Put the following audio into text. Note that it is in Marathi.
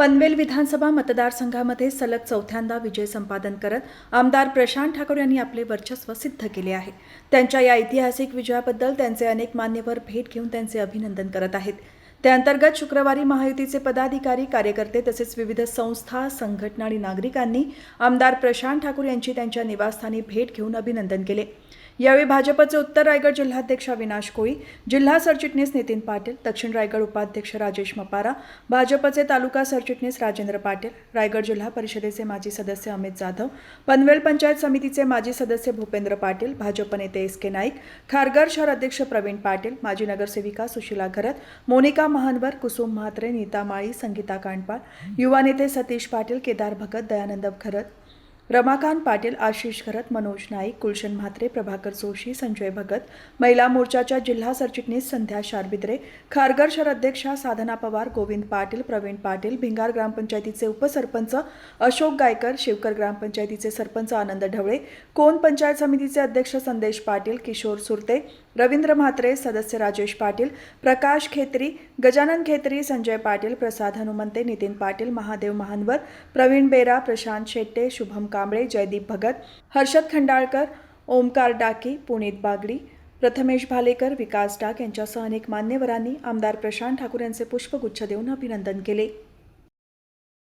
पनवेल विधानसभा मतदारसंघामध्ये सलग चौथ्यांदा विजय संपादन करत आमदार प्रशांत ठाकूर यांनी आपले वर्चस्व सिद्ध केले आहे. त्यांच्या या ऐतिहासिक विजयाबद्दल त्यांचे अनेक मान्यवर भेट घेऊन त्यांचे अभिनंदन करत आहेत. त्याअंतर्गत शुक्रवारी महायुतीचे पदाधिकारी कार्यकर्ते तसेच विविध संस्था संघटना आणि नागरिकांनी आमदार प्रशांत ठाकूर यांची त्यांच्या निवासस्थानी भेट घेऊन अभिनंदन केले. यावेळी भाजपचे उत्तर रायगड जिल्हाध्यक्ष अविनाश कोळी जिल्हा सरचिटणीस नितीन पाटील दक्षिण रायगड उपाध्यक्ष राजेश मपारा भाजपचे तालुका सरचिटणीस राजेंद्र पाटील रायगड जिल्हा परिषदेचे माजी सदस्य अमित जाधव पनवेल पंचायत समितीचे माजी सदस्य भूपेंद्र पाटील भाजप नेते एस के नाईक खारघर शहर अध्यक्ष प्रवीण पाटील माजी नगरसेविका सुशीला घरत मोनिका महानवर कुसुम म्हात्रे नीता माळी संगीता कांडपाळ युवा नेते सतीश पाटील केदार भगत दयानंद खरत रमाकांत पाटील आशिष घरत मनोज नाईक गुलशन म्हात्रे प्रभाकर जोशी संजय भगत महिला मोर्चाच्या जिल्हा सरचिटणीस संध्या शारबिद्रे खारघर शहराध्यक्षा साधना पवार गोविंद पाटील प्रवीण पाटील भिंगार ग्रामपंचायतीचे उपसरपंच अशोक गायकर शिवकर ग्रामपंचायतीचे सरपंच आनंद ढवळे कोण पंचायत समितीचे अध्यक्ष संदेश पाटील किशोर सुरते रवींद्र म्हात्रे सदस्य राजेश पाटील प्रकाश खेत्री गजानन खेत्री संजय पाटील प्रसाद हनुमंते नितीन पाटील महादेव महानवर प्रवीण बेरा प्रशांत शेट्टे शुभम कांबळे जयदीप भगत हर्षद खंडाळकर ओमकार डाके पुनीत बागडी प्रथमेश भालेकर विकास डाक यांच्यासह अनेक मान्यवरांनी आमदार प्रशांत ठाकूर यांचे पुष्पगुच्छ देऊन अभिनंदन केले.